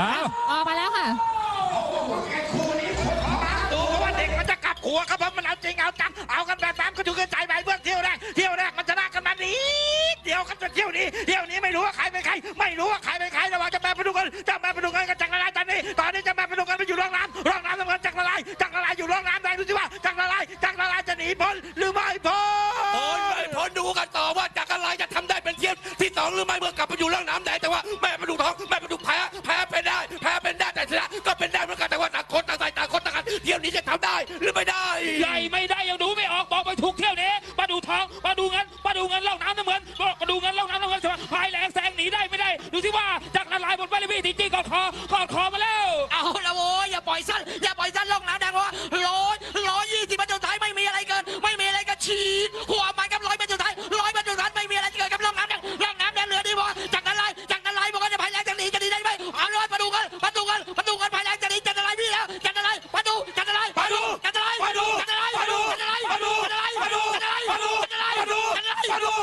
อ้าวออกมาแล้วค่ะ ดูว่าเด็กมันจะกลับหัวครับเพราะมันเอาจริงเอาจังเอากันแบบนั้นก็ถูกกันใจไปเบื้องเที่ยวแรกเที่ยวแรกมันชนะกันมาดีเดียวครับจนเที่ยวนี้เที่ยวนี้ไม่รู้ว่าใครเป็นใคร ไม่รู้ว่าใครเป็นใครระหว่างเจะแม่พดุงเงินเจะแม่พดุงเงินกับจักรลายตอนนี้ตอนนี้เจะแม่พดุงเงินไปอยู่ร่องน้ำร่องน้ำน้ำเงินจักรลายจักรลายอยู่ร่องน้ำแดงดูสิว่าจักรลายจักรลายจะหนีพ้นหรือไม่พ้น พ้นไม่พ้นดูกันต่อว่าจากอะไรจะทำได้เป็นเทียมที่สองหรือไม่เมื่อกลับไปอยู่ร่องน้ำแดง นต่างกันเที่ยวนี้จะทำได้หรือไม่ได้ ใหญ่ไม่ได้ยังดูไม่ออกบอกไปถูกเที่ยวนี้มาดูทองมาดูเงินมาดูเงินล่องน้ำน้ำเงินมาดูเงินล่องน้ำน้ำเงินพายแรงแซงหนีได้ไม่ได้ ดูสิว่าจากละลายบนไปเลยพี่จริงๆกอดคอกอดคอมาแล้วเอาละโว้ยอย่าปล่อยสั้นอย่าปล่อยสั้นลงน้ำแดงเพราะว่าร้อยร้อยยี่สิบประตูท้ายไม่มีอะไรเกิน ไม่มีอะไรก็ฉีดหัวมันกับร้อยประตูท้ายร้อยประตูท้ายไม่มีอะไรเกินกับลงน้ำแดงลงน้ำแดงเหลือดีบ่จากนั้นไรจากนั้นไรบอกว่าจะพายแรงจะหนีจะหนีได้ไหมเอาร้อยประตูกันประตูกันประตูกันพายแรง Shut up!